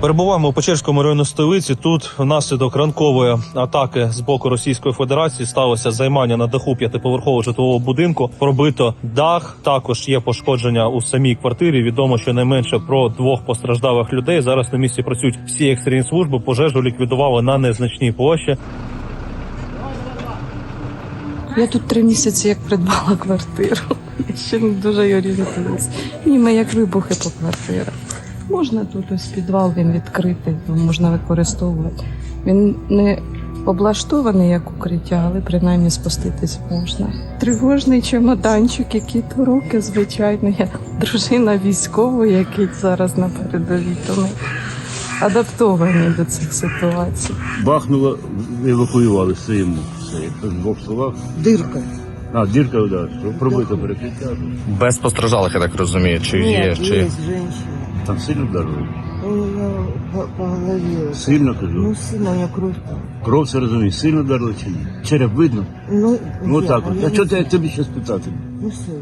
Перебуваємо у Печерському районі столиці. Тут внаслідок ранкової атаки з боку Російської Федерації сталося займання на даху п'ятиповерхового житлового будинку. Пробито дах. Також є пошкодження у самій квартирі. Відомо щонайменше про двох постраждалих людей. Зараз на місці працюють всі екстрені служби. Пожежу ліквідували на незначній площі. Я тут три місяці як придбала квартиру. Я ще не дуже й орієнтуюсь. Ніби як вибухи по квартирах. Можна тут ось підвал, він відкритий, можна використовувати. Він не облаштований як укриття, але принаймні спуститись можна. Тривожний чемоданчик, які то роки, звичайно. Я дружина військової, який зараз на передовій, то ми адаптовані до цих ситуацій. Бахнуло, евакуювали стоїмо. Все, в двох словах. Дирка. А, дірка, да, пробито перекриття. Без постраждалих, я так розумію, чи є, чи есть женщина. Там сильно вдарили. У нее по, по. Сильно кажу. Ну, сильно у кров. Кров це розумієш, сильно вдарили чи ні? Череп видно? Ну, Ну є, так от. А не чого я тобі щось питати? Ну, все.